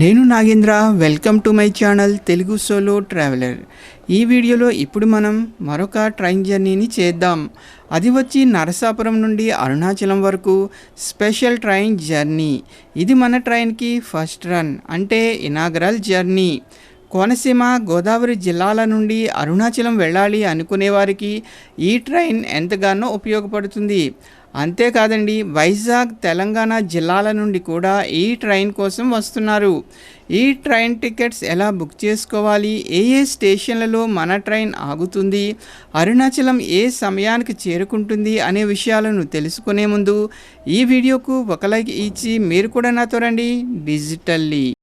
నేను Nagendra welcome to my channel Telugu solo traveller. ఈ వీడియోలో ఇప్పుడు మనం మరొక ట్రైన్ జర్నీని చేద్దాం. అది వచ్చి నరసాపురం నుండి అరుణాచలం వరకు స్పెషల్ ట్రైన్ జర్నీ. ఇది మన ట్రైన్కి ఫస్ట్ రన్ అంటే ఇనాగరల్ జర్నీ. కోనసీమ గోదావరి జిల్లాల నుండి అరుణాచలం వెళ్ళాలి అనుకునే వారికి ఈ ట్రైన్ ఎంతగానో ఉపయోగపడుతుంది. అంతేకాదండి వైజాగ్ తెలంగాణ జిల్లాల నుండి కూడా ఈ ట్రైన్ కోసం వస్తున్నారు. ఈ ట్రైన్ టికెట్స్ ఎలా బుక్ చేసుకోవాలి? ఏ ఏ స్టేషన్లలో మన ట్రైన్ ఆగుతుంది? అరుణాచలం ఏ సమయానికి చేరుకుంటుంది అనే విషయాలను తెలుసుకునే ముందు ఈ వీడియోకు ఒక లైక్ ఇచ్చి మీరు కూడా నాతో రండి. డిజిటల్లీ.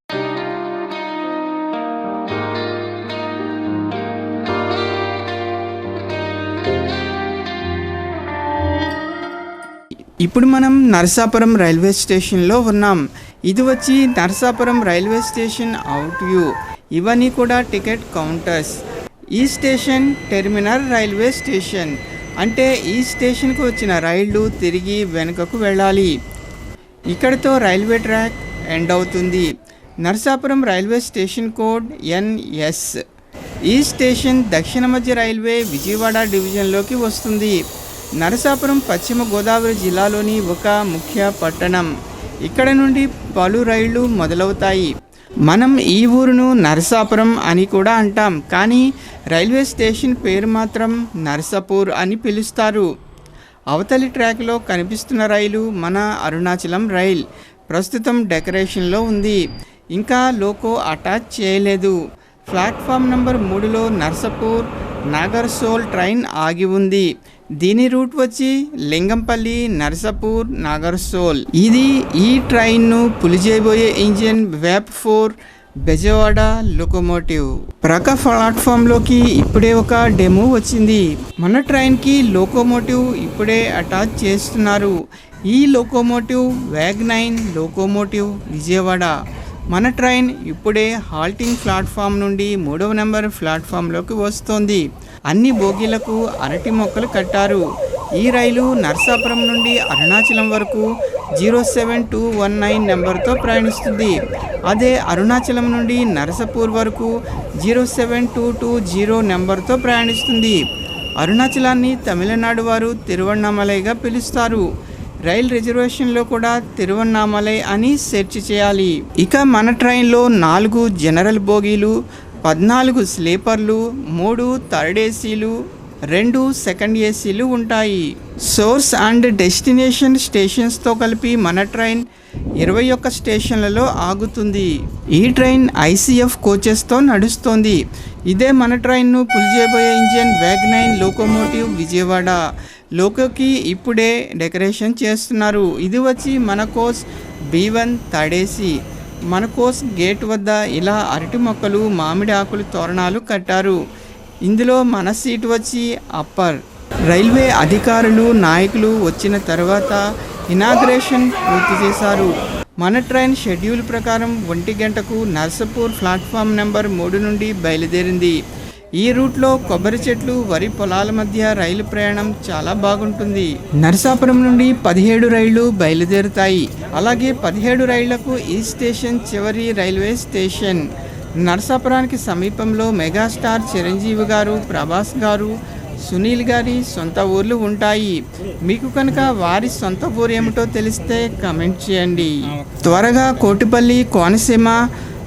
ఇప్పుడు మనం నరసాపురం రైల్వే స్టేషన్లో ఉన్నాం. ఇది వచ్చి Narasapuram railway station out view. ఇవన్నీ కూడా టికెట్ కౌంటర్స్. ఈ స్టేషన్ టెర్మినల్ రైల్వే స్టేషన్. అంటే ఈ స్టేషన్కు వచ్చిన రైళ్ళు తిరిగి వెనుకకు వెళ్ళాలి. ఇక్కడితో రైల్వే ట్రాక్ ఎండ్ అవుతుంది. Narasapuram railway station code N S ఈ స్టేషన్ దక్షిణ మధ్య రైల్వే విజయవాడ డివిజన్లోకి వస్తుంది. నరసాపురం పశ్చిమ గోదావరి జిల్లాలోని ఒక ముఖ్య పట్టణం. ఇక్కడ నుండి పలు రైళ్ళు మొదలవుతాయి. మనం ఈ ఊరును నరసాపురం అని కూడా అంటాం. కానీ రైల్వే స్టేషన్ పేరు మాత్రం నరసాపూర్ అని పిలుస్తారు. అవతలి ట్రాక్లో కనిపిస్తున్న రైలు మన అరుణాచలం రైల్. ప్రస్తుతం డెకరేషన్లో ఉంది. ఇంకా లోకో అటాచ్ చేయలేదు. ప్లాట్ఫామ్ నంబర్ మూడులో నర్సపూర్ నాగర్సోల్ ట్రైన్ ఆగి ఉంది. దీని రూట్ వచ్చి లింగంపల్లి నర్సపూర్ నాగర్సోల్ ఇది ఈ ట్రైన్ను పులిచేయబోయే ఇంజిన్ వెబ్ ఫోర్ బెజవాడ లోకోమోటివ్. ప్రక ప్లాట్ఫామ్లోకి ఇప్పుడే ఒక డెమో వచ్చింది. మన ట్రైన్కి లోకోమోటివ్ ఇప్పుడే అటాచ్ చేస్తున్నారు. ఈ లోకోమోటివ్ వ్యాగ్ నైన్ లోకోమోటివ్ విజయవాడ. మన ట్రైన్ ఇప్పుడే హాల్టింగ్ ప్లాట్ఫామ్ నుండి మూడవ నెంబర్ ప్లాట్ఫామ్లోకి వస్తోంది. అన్ని బోగీలకు అరటి మొక్కలు కట్టారు. ఈ రైలు నర్సాపురం నుండి అరుణాచలం వరకు zero seven two one nine నెంబర్తో ప్రయాణిస్తుంది. అదే అరుణాచలం నుండి నరసపూర్ వరకు zero seven two two zero నెంబర్తో ప్రయాణిస్తుంది. అరుణాచలాన్ని తమిళనాడు వారు తిరువണ്ണామలైగా పిలుస్తారు. రైల్ రిజర్వేషన్లో కూడా తిరువన్నామలై అని సెర్చ్ చేయాలి. ఇక మన ట్రైన్లో నాలుగు జనరల్ బోగీలు పద్నాలుగు స్లీపర్లు మూడు థర్డ్ ఏసీలు రెండు సెకండ్ ఏసీలు ఉంటాయి. సోర్స్ అండ్ డెస్టినేషన్ స్టేషన్స్తో కలిపి మన ట్రైన్ ఇరవై ఒక్క స్టేషన్లలో ఆగుతుంది. ఈ ట్రైన్ ఐసీఎఫ్ కోచెస్తో నడుస్తోంది. ఇదే మన ట్రైన్ను పులిచేయబోయే ఇంజిన్ వ్యాగ్ నైన్ లోకోమోటివ్ విజయవాడ. లోకోకి ఇప్పుడే డెకరేషన్ చేస్తున్నారు. ఇది వచ్చి మన కోస్ తడేసి వన్ మన కోస్ గేట్ వద్ద ఇలా అరటి మొక్కలు మామిడి ఆకులు తోరణాలు కట్టారు. ఇందులో మన సీట్ వచ్చి అప్పర్. రైల్వే అధికారులు నాయకులు వచ్చిన తర్వాత ఇనాగ్రేషన్ పూర్తి చేశారు. మన ట్రైన్ షెడ్యూల్ ప్రకారం ఒంటి గంటకు నర్సపూర్ ప్లాట్ఫామ్ నెంబర్ మూడు నుండి బయలుదేరింది. ఈ రూట్లో కొబ్బరి చెట్లు వరి పొలాల మధ్య రైలు ప్రయాణం చాలా బాగుంటుంది. నరసాపురం నుండి పదిహేడు రైళ్ళు బయలుదేరుతాయి. అలాగే పదిహేడు రైళ్ళకు ఈ స్టేషన్ చివరి రైల్వే స్టేషన్. నరసాపురానికి సమీపంలో మెగాస్టార్ చిరంజీవి గారు ప్రభాస్ గారు సునీల్ గారి సొంత ఊర్లు ఉంటాయి. మీకు కనుక వారి సొంత ఊరు ఏమిటో తెలిస్తే కమెంట్ చేయండి. త్వరగా కోటిపల్లి కోనసీమ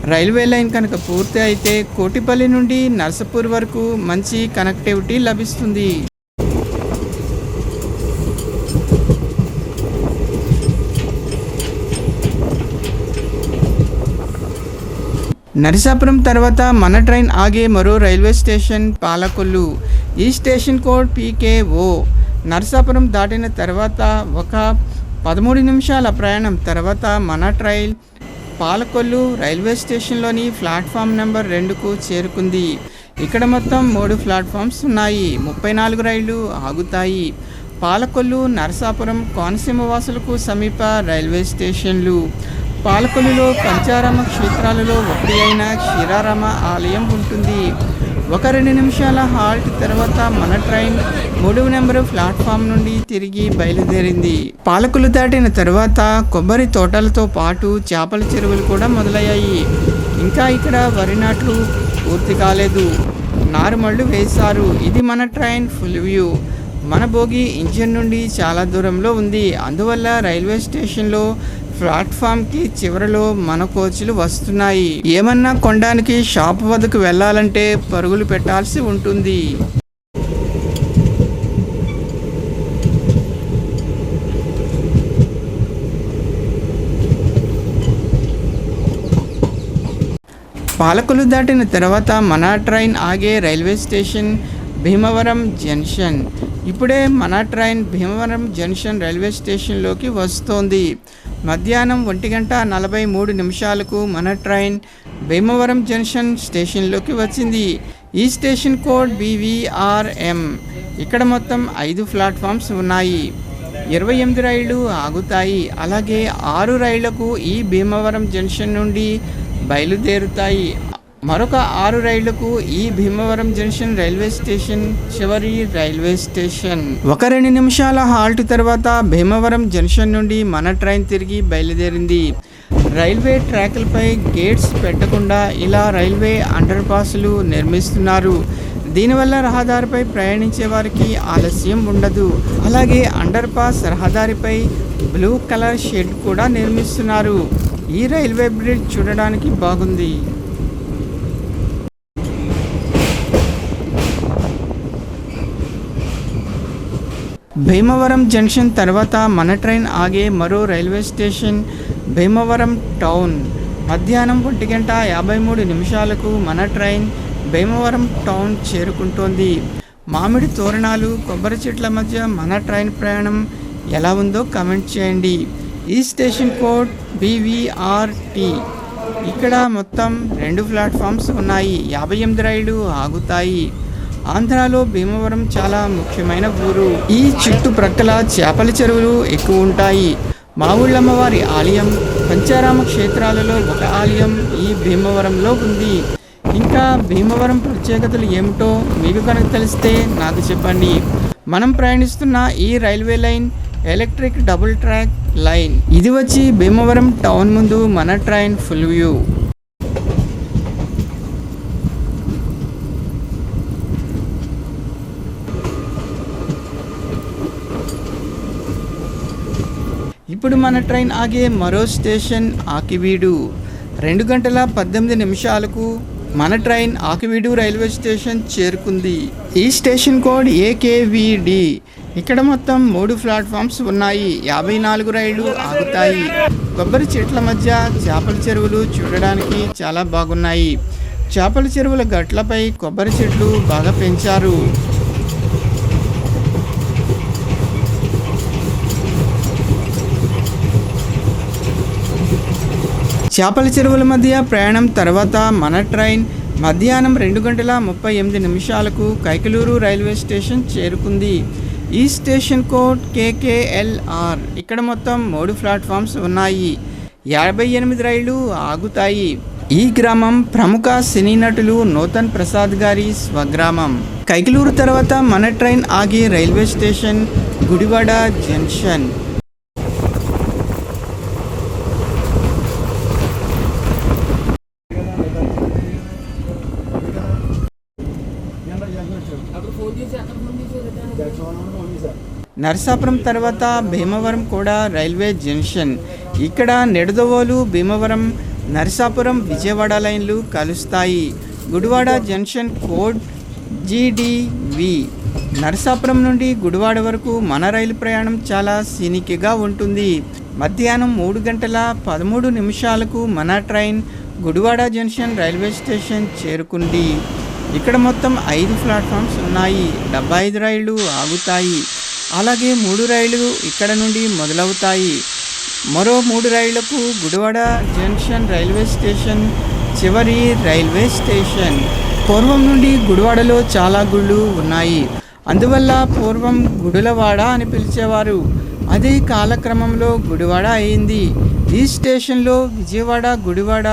రైల్వే లైన్ కనుక పూర్తి అయితే కోటిపల్లి నుండి నర్సపూర్ వరకు మంచి కనెక్టివిటీ లభిస్తుంది. నరసాపురం తర్వాత మన ట్రైన్ ఆగే మరో రైల్వే స్టేషన్ పాలకొల్లు. ఈ స్టేషన్ కోడ్ పీకేఓ. నరసాపురం దాటిన తర్వాత ఒక పదమూడు నిమిషాల ప్రయాణం తర్వాత మన ట్రైన్ పాలకొల్లు రైల్వే స్టేషన్లోని ప్లాట్ఫామ్ నెంబర్ రెండుకు చేరుకుంది. ఇక్కడ మొత్తం మూడు ప్లాట్ఫామ్స్ ఉన్నాయి. ముప్పై నాలుగు రైళ్ళు ఆగుతాయి. పాలకొల్లు నరసాపురం కోనసీమ వాసులకు సమీప రైల్వే స్టేషన్లు. పాలకొల్లులో పంచారామ క్షేత్రాలలో ఒకటి అయిన క్షీరారామ ఆలయం ఉంటుంది. ఒక రెండు నిమిషాల హాల్ట్ తర్వాత మన ట్రైన్ మూడవ నెంబరు ప్లాట్ఫామ్ నుండి తిరిగి బయలుదేరింది. పాలకులు దాటిన తర్వాత కొబ్బరి తోటలతో పాటు చేపల చెరువులు కూడా మొదలయ్యాయి. ఇంకా ఇక్కడ వరి నాట్లు పూర్తి కాలేదు. నారుమళ్ళు వేశారు. ఇది మన ట్రైన్ ఫుల్ వ్యూ. మన బోగి ఇంజన్ నుండి చాలా దూరంలో ఉంది. అందువల్ల రైల్వే స్టేషన్లో ప్లాట్ఫామ్కి చివరలో మన కోచ్లు వస్తున్నాయి. ఏమన్నా కొనడానికి షాప్ వద్దకు వెళ్ళాలంటే పరుగులు పెట్టాల్సి ఉంటుంది. పాలకులు దాటిన తర్వాత మన ట్రైన్ ఆగే రైల్వే స్టేషన్ భీమవరం జంక్షన్. ఇప్పుడే మన ట్రైన్ భీమవరం జంక్షన్ రైల్వే స్టేషన్లోకి వస్తోంది. మధ్యాహ్నం ఒంటి గంట నలభై మూడు నిమిషాలకు మన ట్రైన్ భీమవరం జంక్షన్ స్టేషన్లోకి వచ్చింది. ఈ స్టేషన్ కోడ్ బీవీఆర్ఎం. ఇక్కడ మొత్తం ఐదు ప్లాట్ఫామ్స్ ఉన్నాయి. ఇరవై ఎనిమిది రైళ్ళు ఆగుతాయి. అలాగే ఆరు రైళ్ళకు ఈ భీమవరం జంక్షన్ నుండి బయలుదేరుతాయి. మరొక ఆరు రైళ్ళకు ఈ భీమవరం జంక్షన్ రైల్వే స్టేషన్ చివరి రైల్వే స్టేషన్. ఒక రెండు నిమిషాల హాల్ట్ తర్వాత భీమవరం జంక్షన్ నుండి మన ట్రైన్ తిరిగి బయలుదేరింది. రైల్వే ట్రాక్లపై గేట్స్ పెట్టకుండా ఇలా రైల్వే అండర్ పాస్లు నిర్మిస్తున్నారు. దీనివల్ల రహదారిపై ప్రయాణించే వారికి ఆలస్యం ఉండదు. అలాగే అండర్ పాస్ రహదారిపై బ్లూ కలర్ షెడ్ కూడా నిర్మిస్తున్నారు. ఈ రైల్వే బ్రిడ్జ్ చూడడానికి బాగుంది. భీమవరం జంక్షన్ తర్వాత మన ట్రైన్ ఆగే మరో రైల్వే స్టేషన్ భీమవరం టౌన్. మధ్యాహ్నం ఒంటి గంట యాభై మూడు నిమిషాలకు మన ట్రైన్ భీమవరం టౌన్ చేరుకుంటోంది. మామిడి తోరణాలు కొబ్బరి చెట్ల మధ్య మన ట్రైన్ ప్రయాణం ఎలా ఉందో కామెంట్ చేయండి. ఈ స్టేషన్ కోడ్ బీవీఆర్టీ. ఇక్కడ మొత్తం రెండు ప్లాట్ఫామ్స్ ఉన్నాయి. యాభై ఎనిమిది రైళ్ళు ఆగుతాయి. ఆంధ్రాలో భీమవరం చాలా ముఖ్యమైన ఊరు. ఈ చుట్టుప్రక్కల చేపల చెరువులు ఎక్కువ ఉంటాయి. మా ఊళ్ళమ్మవారి ఆలయం పంచారామ క్షేత్రాలలో ఒక ఆలయం ఈ భీమవరంలో ఉంది. ఇంకా భీమవరం ప్రత్యేకతలు ఏమిటో మీకు కనుక తెలిస్తే నాకు చెప్పండి. మనం ప్రయాణిస్తున్న ఈ railway line electric double track line. ఇది వచ్చి భీమవరం టౌన్ ముందు మన ట్రైన్ ఫుల్ వ్యూ. ఇప్పుడు మన ట్రైన్ ఆగే మరో స్టేషన్ ఆకివీడు. రెండు గంటల పద్దెనిమిది నిమిషాలకు మన ట్రైన్ ఆకివీడు రైల్వే స్టేషన్ చేరుకుంది. ఈ స్టేషన్ కోడ్ ఏకేవిడి. ఇక్కడ మొత్తం మూడు ప్లాట్ఫామ్స్ ఉన్నాయి. యాభై నాలుగు రైళ్ళు ఆగుతాయి. కొబ్బరి చెట్ల మధ్య చేపల చెరువులు చూడడానికి చాలా బాగున్నాయి. చేపల చెరువుల గట్లపై కొబ్బరి చెట్లు బాగా పెంచారు. చేపల చెరువుల మధ్య ప్రయాణం తర్వాత మన ట్రైన్ మధ్యాహ్నం రెండు గంటల ముప్పై ఎనిమిది నిమిషాలకు కైకలూరు రైల్వే స్టేషన్ చేరుకుంది. ఈ స్టేషన్ కోడ్ కేకేఎల్ఆర్ ఇక్కడ మొత్తం మూడు ప్లాట్ఫామ్స్ ఉన్నాయి. యాభై ఎనిమిది రైళ్ళు ఆగుతాయి. ఈ గ్రామం ప్రముఖ సినీ నటులు నూతన్ ప్రసాద్ గారి స్వగ్రామం. కైకలూరు తర్వాత మన ట్రైన్ ఆగే railway station Gudivada junction. Narasapuram తర్వాత భీమవరం కూడా రైల్వే జంక్షన్. ఇక్కడ నెడదవోలు భీమవరం నరసాపురం విజయవాడ లైన్లు కలుస్తాయి. Gudivada junction code GDV Narasapuram నుండి గుడివాడ వరకు మన రైలు ప్రయాణం చాలా సీనిక్గా ఉంటుంది. మధ్యాహ్నం మూడు గంటల పదమూడు నిమిషాలకు మన train Gudivada junction railway station చేరుకుంది. ఇక్కడ మొత్తం ఐదు ప్లాట్ఫామ్స్ ఉన్నాయి. డెబ్బై ఐదు రైళ్ళు ఆగుతాయి. అలాగే మూడు రైళ్ళు ఇక్కడ నుండి మొదలవుతాయి. మరో మూడు రైళ్ళకు గుడివాడ జంక్షన్ రైల్వే స్టేషన్ చివరి రైల్వే స్టేషన్. పూర్వం నుండి గుడివాడలో చాలా గుళ్ళు ఉన్నాయి. అందువల్ల పూర్వం గుడులవాడ అని పిలిచేవారు. అదే కాలక్రమంలో గుడివాడ అయింది. ఈ స్టేషన్లో విజయవాడ గుడివాడ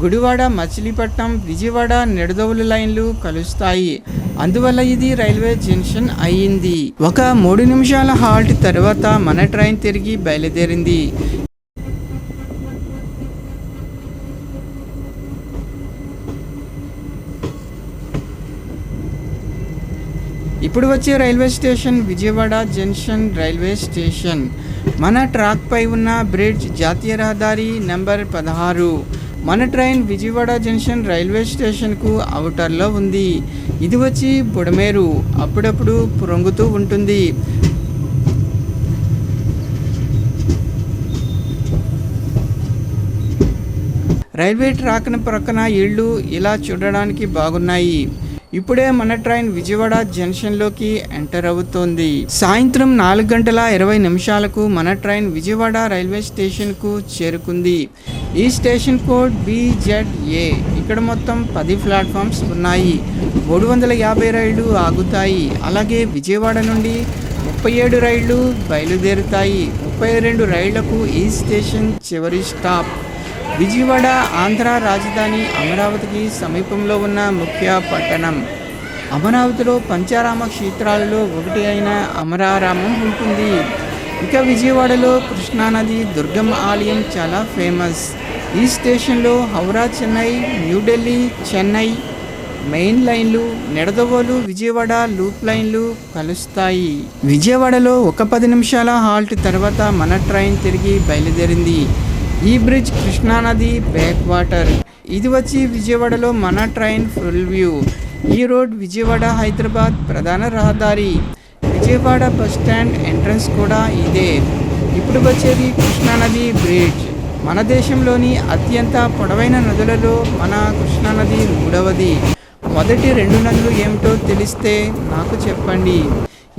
గుడివాడ మచిలీపట్నం విజయవాడ నిడదవులు లైన్లు కలుస్తాయి. అందువల్ల ఇది రైల్వే జంక్షన్ అయ్యింది. ఒక మూడు నిమిషాల హాల్ట్ తర్వాత మన ట్రైన్ తిరిగి బయలుదేరింది. ఇప్పుడు వచ్చే railway station Vijayawada junction railway station. మన ట్రాక్ పై ఉన్న బ్రిడ్జ్ జాతీయ రహదారి నెంబర్ పదహారు. మన ట్రైన్ విజయవాడ జంక్షన్ రైల్వే స్టేషన్కు అవుటర్లో ఉంది. ఇది వచ్చి బుడమేరు. అప్పుడప్పుడు పొంగుతూ ఉంటుంది. రైల్వే ట్రాక్న ప్రక్కన ఇళ్ళు ఇలా చూడడానికి బాగున్నాయి. ఇప్పుడే మన ట్రైన్ విజయవాడ జంక్షన్లోకి ఎంటర్ అవుతోంది. సాయంత్రం నాలుగు గంటల ఇరవై నిమిషాలకు మన ట్రైన్ విజయవాడ రైల్వే స్టేషన్కు చేరుకుంది. ఈ స్టేషన్ కోడ్ బిజెడ్ఏ ఇక్కడ మొత్తం పది ప్లాట్ఫామ్స్ ఉన్నాయి. మూడు వందల యాభై రైళ్ళు ఆగుతాయి. అలాగే విజయవాడ నుండి ముప్పై ఏడు రైళ్ళు బయలుదేరుతాయి. ముప్పై రెండు రైళ్ళకు ఈ స్టేషన్ చివరి స్టాప్. విజయవాడ ఆంధ్ర రాజధాని అమరావతికి సమీపంలో ఉన్న ముఖ్య పట్టణం. అమరావతిలో పంచారామ క్షేత్రాలలో ఒకటి అయిన అమరారామం ఉంటుంది. ఇక విజయవాడలో కృష్ణానది దుర్గమ్మ ఆలయం చాలా ఫేమస్. ఈ స్టేషన్లో హౌరా చెన్నై న్యూఢిల్లీ చెన్నై మెయిన్ లైన్లు నిడదవోలు విజయవాడ లూప్ లైన్లు కలుస్తాయి. విజయవాడలో ఒక పది నిమిషాల హాల్ట్ తర్వాత మన ట్రైన్ తిరిగి బయలుదేరింది. ఈ బ్రిడ్జ్ కృష్ణానది బ్యాక్ వాటర్ ఇది వచ్చి విజయవాడలో మన ట్రైన్ ఫుల్ వ్యూ. ఈ రోడ్ విజయవాడ హైదరాబాద్ ప్రధాన రహదారి. విజయవాడ బస్ స్టాండ్ ఎంట్రన్స్ కూడా ఇదే. ఇప్పుడు వచ్చేది కృష్ణానది బ్రిడ్జ్. మన దేశంలోని అత్యంత పొడవైన నదులలో మన కృష్ణానది మూడవది. మొదటి రెండు నదులు ఏమిటో తెలిస్తే నాకు చెప్పండి.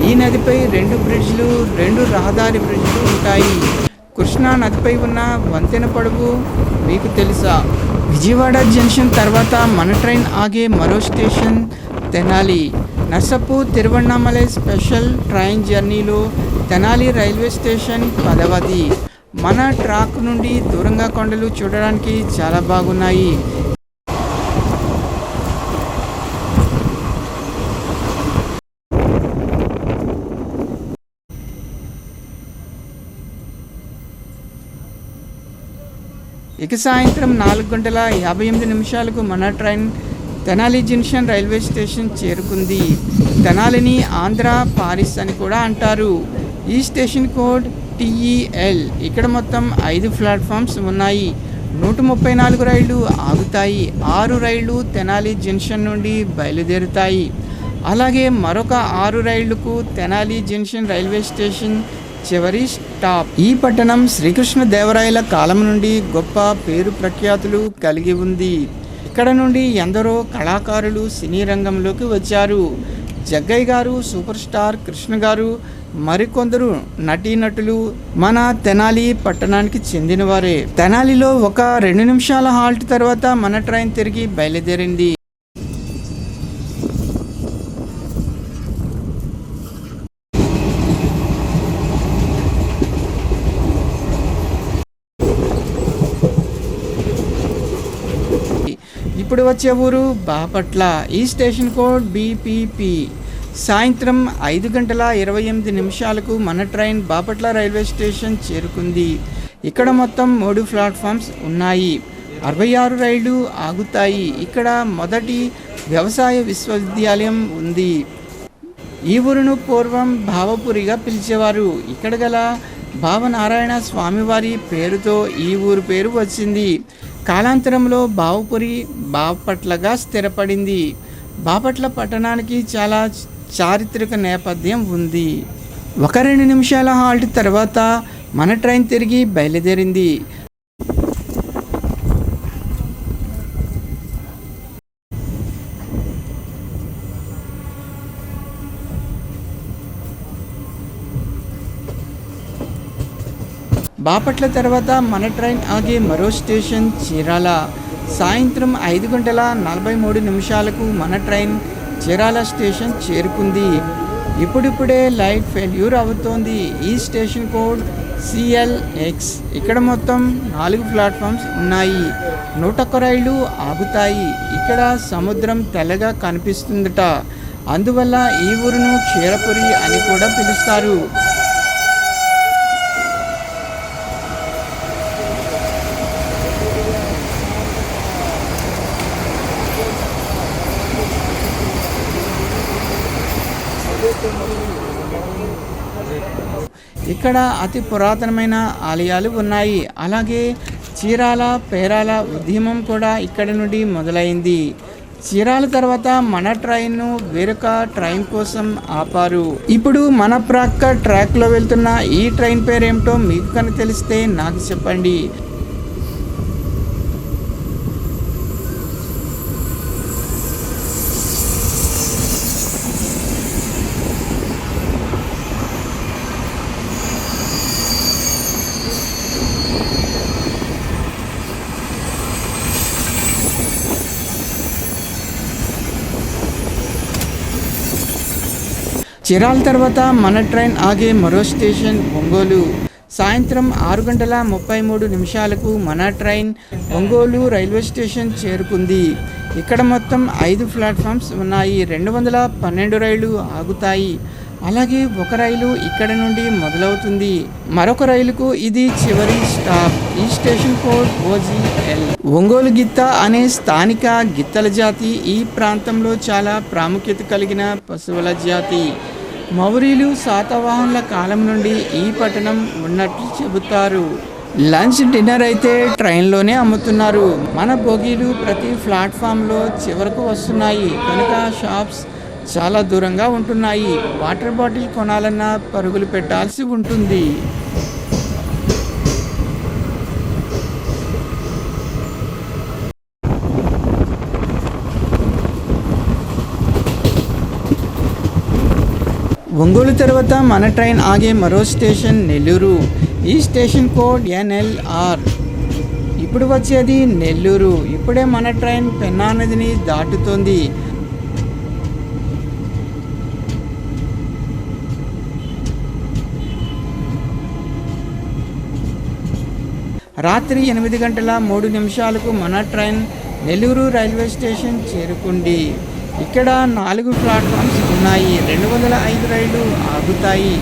ఈ నదిపై రెండు బ్రిడ్జ్లు రెండు రహదారి బ్రిడ్జ్లు ఉంటాయి. కృష్ణా నదిపై ఉన్న వంతెన పొడవు మీకు తెలుసా? విజయవాడ జంక్షన్ తర్వాత మన ట్రైన్ ఆగే మరో station Tenali. Narsapur Tiruvannamalai special train జర్నీలో తెనాలి రైల్వే స్టేషన్ పదవది. మన ట్రాక్ నుండి దూరంగా కొండలు చూడడానికి చాలా బాగున్నాయి. ఇక సాయంత్రం నాలుగు గంటల యాభై ఎనిమిది నిమిషాలకు మన train Tenali junction railway station చేరుకుంది. తెనాలిని ఆంధ్ర పారిస్ అని కూడా అంటారు. ఈ స్టేషన్ కోడ్ టిఈఎల్. ఇక్కడ మొత్తం ఐదు ప్లాట్ఫామ్స్ ఉన్నాయి. నూట ముప్పై నాలుగు రైళ్ళు ఆగుతాయి. ఆరు రైళ్ళు తెనాలి జంక్షన్ నుండి బయలుదేరుతాయి. అలాగే మరొక ఆరు రైళ్ళకు తెనాలి జంక్షన్ రైల్వే స్టేషన్ చివరి స్టాప్ ఈ పట్టణం శ్రీకృష్ణ దేవరాయల కాలం నుండి గొప్ప పేరు ప్రఖ్యాతులు కలిగి ఉంది. ఇక్కడ నుండి ఎందరో కళాకారులు సినీ రంగంలోకి వచ్చారు. జగ్గయ్య గారు సూపర్ స్టార్ కృష్ణ గారు మరికొందరు నటీనటులు మన తెనాలి పట్టణానికి చెందినవారే. తెనాలిలో ఒక రెండు నిమిషాల హాల్ట్ తర్వాత మన ట్రైన్ తిరిగి బయలుదేరింది. ఇప్పుడు వచ్చే ఊరు? బాపట్ల. ఈ స్టేషన్ కోడ్ బీపీపీ. సాయంత్రం ఐదు గంటల ఇరవై ఎనిమిది నిమిషాలకు మన ట్రైన్ బాపట్ల రైల్వే స్టేషన్ చేరుకుంది. ఇక్కడ మొత్తం మూడు ప్లాట్ఫామ్స్ ఉన్నాయి. అరవై ఆరు రైళ్ళు ఆగుతాయి. ఇక్కడ మొదటి వ్యవసాయ విశ్వవిద్యాలయం ఉంది. ఈ ఊరును పూర్వం భావపురిగా పిలిచేవారు. ఇక్కడ గల భావనారాయణ స్వామివారి పేరుతో ఈ ఊరు పేరు వచ్చింది. కాలాంతరంలో బావుపురి బాపట్లగా స్థిరపడింది. బాపట్ల పట్టణానికి చాలా చారిత్రక నేపథ్యం ఉంది. ఒక రెండు నిమిషాల హాల్ట్ తర్వాత మన ట్రైన్ తిరిగి బయలుదేరింది. బాపట్ల తర్వాత మన ట్రైన్ ఆగే మరో స్టేషన్ చీరాల. సాయంత్రం ఐదు గంటల నలభై మూడు నిమిషాలకు మన ట్రైన్ చీరాల స్టేషన్ చేరుకుంది. ఇప్పుడిప్పుడే లైట్ ఫెయిల్యూర్ అవుతోంది. ఈ స్టేషన్ కోడ్ సిఎల్ఎక్స్ ఇక్కడ మొత్తం నాలుగు ప్లాట్ఫామ్స్ ఉన్నాయి. నూట ఒక్క రైళ్ళు ఆగుతాయి. ఇక్కడ సముద్రం తెల్లగా కనిపిస్తుందట. అందువల్ల ఈ ఊరును క్షీరపురి అని కూడా పిలుస్తారు. ఇక్కడ అతి పురాతనమైన ఆలయాలు ఉన్నాయి. అలాగే చీరాల పేరాల ఉద్యమం కూడా ఇక్కడ నుండి మొదలైంది. చీరాల తర్వాత మన ట్రైన్ను వేరొక ట్రైన్ కోసం ఆపారు. ఇప్పుడు మన ప్రక్క ట్రాక్లో వెళ్తున్న ఈ ట్రైన్ పేరేమిటో మీకు కనుక తెలిస్తే నాకు చెప్పండి. చిరాల తర్వాత మన ట్రైన్ ఆగే మరో స్టేషన్ ఒంగోలు. సాయంత్రం ఆరు గంటల ముప్పై మూడు నిమిషాలకు మన ట్రైన్ ఒంగోలు రైల్వే స్టేషన్ చేరుకుంది. ఇక్కడ మొత్తం ఐదు ప్లాట్ఫామ్స్ ఉన్నాయి. రెండు వందల పన్నెండు రైళ్ళు ఆగుతాయి. అలాగే ఒక రైలు ఇక్కడ నుండి మొదలవుతుంది. మరొక రైలుకు ఇది చివరి స్టాప్. ఈ స్టేషన్ కోడ్ ఓజీఎల్. ఒంగోలు గిత్త అనే స్థానిక గిత్తల జాతి ఈ ప్రాంతంలో చాలా ప్రాముఖ్యత కలిగిన పశువుల జాతి. మౌరీలు శాతవాహనుల కాలం నుండి ఈ పట్టణం ఉన్నట్లు చెబుతారు. లంచ్ డిన్నర్ అయితే ట్రైన్లోనే అమ్ముతున్నారు. మన బోగీలు ప్రతి ప్లాట్ఫామ్లో చివరకు వస్తున్నాయి. కనుక షాప్స్ చాలా దూరంగా ఉంటున్నాయి. వాటర్ బాటిల్ కొనాలన్నా పరుగులు పెట్టాల్సి ఉంటుంది. ఒంగోలు తర్వాత మన ట్రైన్ ఆగే మరో స్టేషన్ నెల్లూరు. ఈ స్టేషన్ కోడ్ ఎన్ఎల్ఆర్. ఇప్పుడు వచ్చేది నెల్లూరు. ఇప్పుడే మన ట్రైన్ పెన్నా నదిని దాటుతోంది. రాత్రి ఎనిమిది గంటల మూడు నిమిషాలకు మన ట్రైన్ నెల్లూరు రైల్వే స్టేషన్ చేరుకుంది. ఇక్కడ నాలుగు ప్లాట్ఫామ్స్ ఉన్నాయి. రెండు వందల ఐదు రైళ్ళు ఆగుతాయి.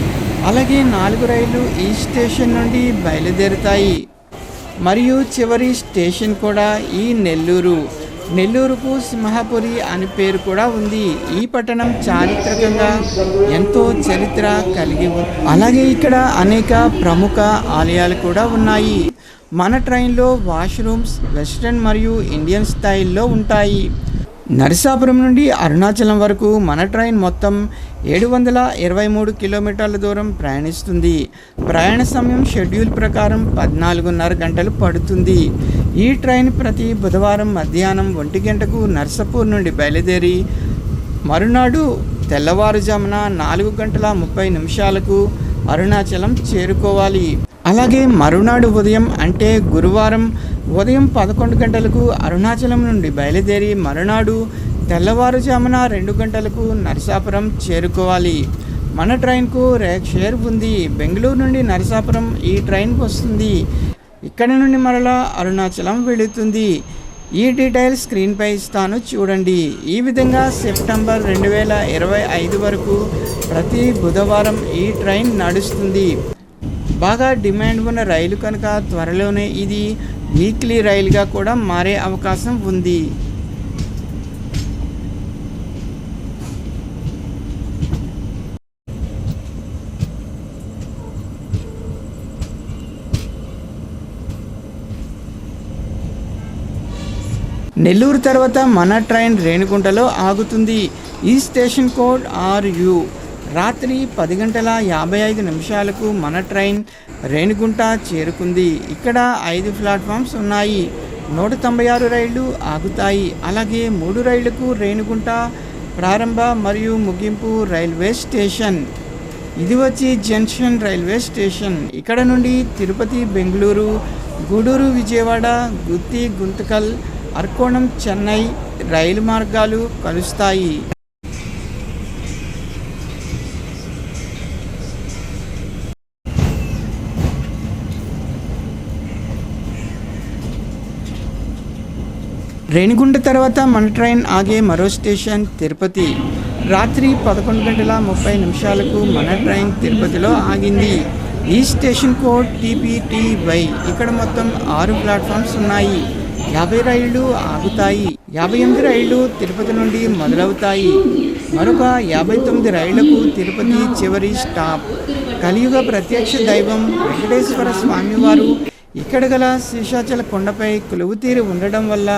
అలాగే నాలుగు రైళ్ళు ఈ స్టేషన్ నుండి బయలుదేరుతాయి. మరియు చివరి స్టేషన్ కూడా ఈ నెల్లూరు. నెల్లూరుకు సింహపురి అని పేరు కూడా ఉంది. ఈ పట్టణం చారిత్రకంగా ఎంతో చరిత్ర కలిగి ఉంది అలాగే ఇక్కడ అనేక ప్రముఖ ఆలయాలు కూడా ఉన్నాయి. మన ట్రైన్లో వాష్రూమ్స్ వెస్ట్రన్ మరియు ఇండియన్ స్టైల్లో ఉంటాయి. నరసాపురం నుండి అరుణాచలం వరకు మన ట్రైన్ మొత్తం ఏడు వందల ఇరవై మూడు కిలోమీటర్ల దూరం ప్రయాణిస్తుంది. ప్రయాణ సమయం షెడ్యూల్ ప్రకారం పద్నాలుగున్నర గంటలు పడుతుంది. ఈ ట్రైన్ ప్రతి బుధవారం మధ్యాహ్నం ఒంటి గంటకు నర్సాపూర్ నుండి బయలుదేరి మరునాడు తెల్లవారుజామున నాలుగు గంటల ముప్పై నిమిషాలకు అరుణాచలం చేరుకోవాలి. అలాగే మరునాడు ఉదయం అంటే గురువారం ఉదయం పదకొండు గంటలకు అరుణాచలం నుండి బయలుదేరి మరునాడు తెల్లవారుజామున రెండు గంటలకు నరసాపురం చేరుకోవాలి. మన ట్రైన్కు రేక్ షేర్ ఉంది. బెంగళూరు నుండి నరసాపురం ఈ ట్రైన్ వస్తుంది. ఇక్కడ నుండి మరలా అరుణాచలం వెళుతుంది. ఈ డీటెయిల్ స్క్రీన్పై ఇస్తాను చూడండి. ఈ విధంగా సెప్టెంబర్ రెండు వేల ఇరవై ఐదు వరకు ప్రతి బుధవారం ఈ ట్రైన్ నడుస్తుంది. బాగా డిమాండ్ ఉన్న రైలు కనుక త్వరలోనే ఇది వీక్లీ రైలుగా కూడా మారే అవకాశం ఉంది. నెల్లూరు తర్వాత మన ట్రైన్ రేణుగుంటలో ఆగుతుంది. ఈ స్టేషన్ కోడ్ ఆర్యు రాత్రి పది గంటల యాభై ఐదు నిమిషాలకు మన ట్రైన్ రేణిగుంట చేరుకుంది. ఇక్కడ ఐదు ప్లాట్ఫామ్స్ ఉన్నాయి. నూట తొంభై ఆరు రైళ్ళు ఆగుతాయి. అలాగే మూడు రైళ్ళకు రేణిగుంట ప్రారంభ మరియు ముగింపు రైల్వే స్టేషన్. ఇది వచ్చి జంక్షన్ రైల్వే స్టేషన్. ఇక్కడ నుండి తిరుపతి బెంగళూరు గూడూరు విజయవాడ గుత్తి గుంతకల్ అర్కోణం చెన్నై రైలు మార్గాలు కలుస్తాయి. రేణిగుంట తర్వాత మన ట్రైన్ ఆగే మరో స్టేషన్ తిరుపతి. రాత్రి పదకొండు గంటల ముప్పై నిమిషాలకు మన ట్రైన్ తిరుపతిలో ఆగింది. ఈ స్టేషన్ కోడ్ టీపీటీవై. ఇక్కడ మొత్తం ఆరు ప్లాట్ఫామ్స్ ఉన్నాయి. యాభై రైళ్ళు ఆగుతాయి. యాభై ఎనిమిది రైళ్ళు తిరుపతి నుండి మొదలవుతాయి. మరొక యాభై తొమ్మిది రైళ్ళకు తిరుపతి చివరి స్టాప్. కలియుగ ప్రత్యక్ష దైవం వెంకటేశ్వర స్వామివారు ఇక్కడ గల శేషాచల కొండపై కొలువుతీరి ఉండడం వల్ల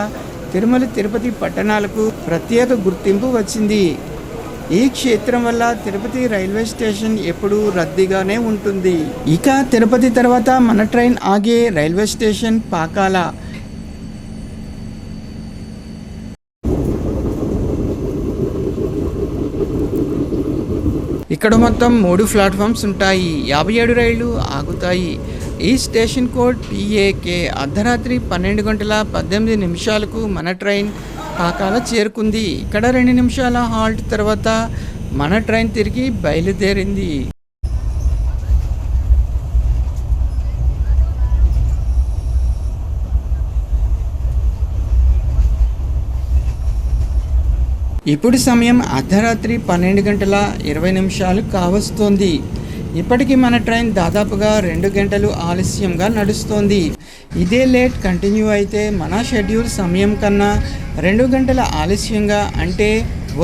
తిరుమల తిరుపతి పట్టణాలకు ప్రత్యేక గుర్తింపు వచ్చింది. ఈ క్షేత్రం వల్ల తిరుపతి రైల్వే స్టేషన్ ఎప్పుడూ రద్దీగానే ఉంటుంది. ఇక తిరుపతి తర్వాత మన ట్రైన్ ఆగే రైల్వే స్టేషన్ పాకాల. ఇక్కడ మొత్తం మూడు ప్లాట్ఫామ్స్ ఉంటాయి. యాభై ఏడు రైళ్ళు ఆగుతాయి. ఈ స్టేషన్ కోడ్ పిఏకే అర్ధరాత్రి పన్నెండు గంటల పద్దెనిమిది నిమిషాలకు మన ట్రైన్ పాకాల చేరుకుంది. ఇక్కడ రెండు నిమిషాల హాల్ట్ తర్వాత మన ట్రైన్ తిరిగి బయలుదేరింది. ఇప్పుడు సమయం అర్ధరాత్రి పన్నెండు గంటల ఇరవై నిమిషాలు కావస్తోంది. ఇప్పటికీ మన ట్రైన్ దాదాపుగా రెండు గంటలు ఆలస్యంగా నడుస్తోంది. ఇదే లేట్ కంటిన్యూ అయితే మన షెడ్యూల్ సమయం కన్నా రెండు గంటల ఆలస్యంగా అంటే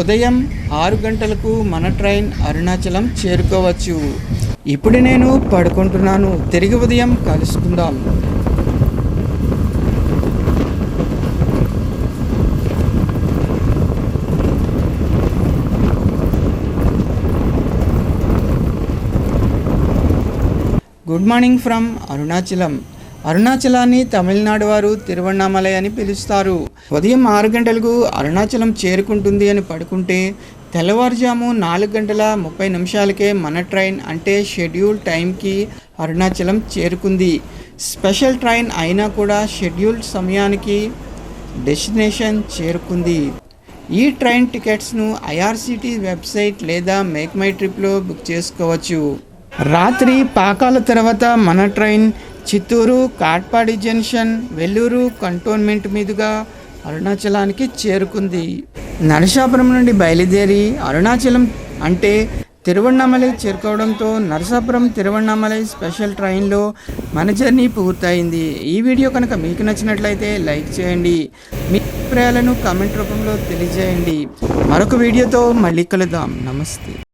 ఉదయం ఆరు గంటలకు మన ట్రైన్ అరుణాచలం చేరుకోవచ్చు. ఇప్పుడు నేను పడుకుంటున్నాను. తిరిగి ఉదయం కలుసుకుందాం. Good morning from Arunachalam. అరుణాచలాన్ని Tamil Nadu వారు తిరువణామలై అని పిలుస్తారు. ఉదయం ఆరు గంటలకు అరుణాచలం చేరుకుంటుంది అని పడుకుంటే తెల్లవారుజాము నాలుగు గంటల ముప్పై నిమిషాలకే మన ట్రైన్ అంటే షెడ్యూల్ టైంకి అరుణాచలం చేరుకుంది. స్పెషల్ ట్రైన్ అయినా కూడా షెడ్యూల్ సమయానికి డెస్టినేషన్ చేరుకుంది. ఈ ట్రైన్ టికెట్స్ను ఐఆర్సిటీ వెబ్సైట్ లేదా మేక్ మై ట్రిప్లో బుక్ చేసుకోవచ్చు. రాత్రి పాకాల తర్వాత మన train Chittoor Katpadi junction Vellore cantonment మీదుగా అరుణాచలానికి చేరుకుంది. నరసాపురం నుండి బయలుదేరి అరుణాచలం అంటే తిరువన్నామలై చేరుకోవడంతో నరసాపురం తిరువణ్ణామలై స్పెషల్ ట్రైన్లో మన జర్నీ పూర్తయింది. ఈ వీడియో కనుక మీకు నచ్చినట్లయితే లైక్ చేయండి. మీ అభిప్రాయాలను కామెంట్ రూపంలో తెలియజేయండి. మరొక వీడియోతో మళ్ళీ కలుద్దాం. నమస్తే.